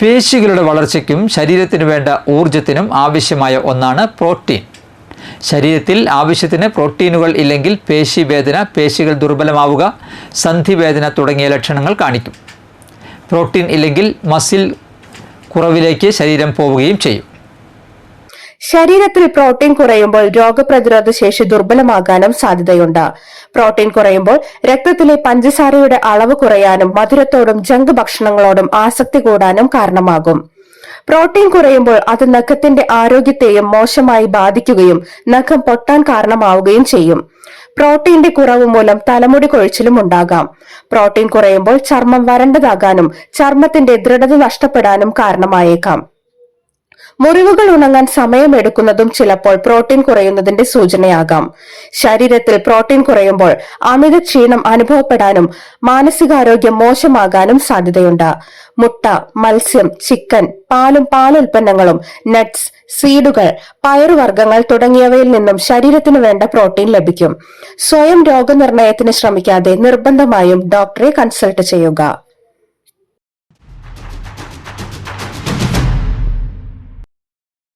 പേശികളുടെ വളർച്ചയ്ക്കും ശരീരത്തിന് വേണ്ട ഊർജത്തിനും ആവശ്യമായ ഒന്നാണ് പ്രോട്ടീൻ. ശരീരത്തിൽ ആവശ്യത്തിന് പ്രോട്ടീനുകൾ ഇല്ലെങ്കിൽ പേശിവേദന പേശികൾ ദുർബലമാവുക സന്ധിവേദന തുടങ്ങിയ ലക്ഷണങ്ങൾ കാണിക്കും. പ്രോട്ടീൻ ഇല്ലെങ്കിൽ മസിൽ കുറവിലേക്ക് ശരീരം പോവുകയും ചെയ്യും. ശരീരത്തിൽ പ്രോട്ടീൻ കുറയുമ്പോൾ രോഗപ്രതിരോധ ശേഷി ദുർബലമാകാനും സാധ്യതയുണ്ട്. പ്രോട്ടീൻ കുറയുമ്പോൾ രക്തത്തിലെ പഞ്ചസാരയുടെ അളവ് കുറയാനും മധുരത്തോടും ജങ്ക് ഭക്ഷണങ്ങളോടും ആസക്തി കൂടാനും കാരണമാകും. പ്രോട്ടീൻ കുറയുമ്പോൾ അത് നഖത്തിന്റെ ആരോഗ്യത്തെയും മോശമായി ബാധിക്കുകയും നഖം പൊട്ടാൻ കാരണമാവുകയും ചെയ്യും. പ്രോട്ടീന്റെ കുറവ് മൂലം തലമുടി കൊഴിച്ചിലും ഉണ്ടാകാം. പ്രോട്ടീൻ കുറയുമ്പോൾ ചർമ്മം വരണ്ടതാകാനും ചർമ്മത്തിന്റെ ദൃഢത നഷ്ടപ്പെടാനും കാരണമായേക്കാം. മുറിവുകൾ ഉണങ്ങാൻ സമയമെടുക്കുന്നതും ചിലപ്പോൾ പ്രോട്ടീൻ കുറയുന്നതിന്റെ സൂചനയാകാം. ശരീരത്തിൽ പ്രോട്ടീൻ കുറയുമ്പോൾ അമിത ക്ഷീണം അനുഭവപ്പെടാനും മാനസികാരോഗ്യം മോശമാകാനും സാധ്യതയുണ്ട്. മുട്ട മത്സ്യം ചിക്കൻ പാലും പാലുൽപ്പന്നങ്ങളും നട്ട്സ് സീഡുകൾ പയറുവർഗങ്ങൾ തുടങ്ങിയവയിൽ നിന്നും ശരീരത്തിന് വേണ്ട പ്രോട്ടീൻ ലഭിക്കും. സ്വയം രോഗനിർണയത്തിന് ശ്രമിക്കാതെ നിർബന്ധമായും ഡോക്ടറെ കൺസൾട്ട് ചെയ്യുക.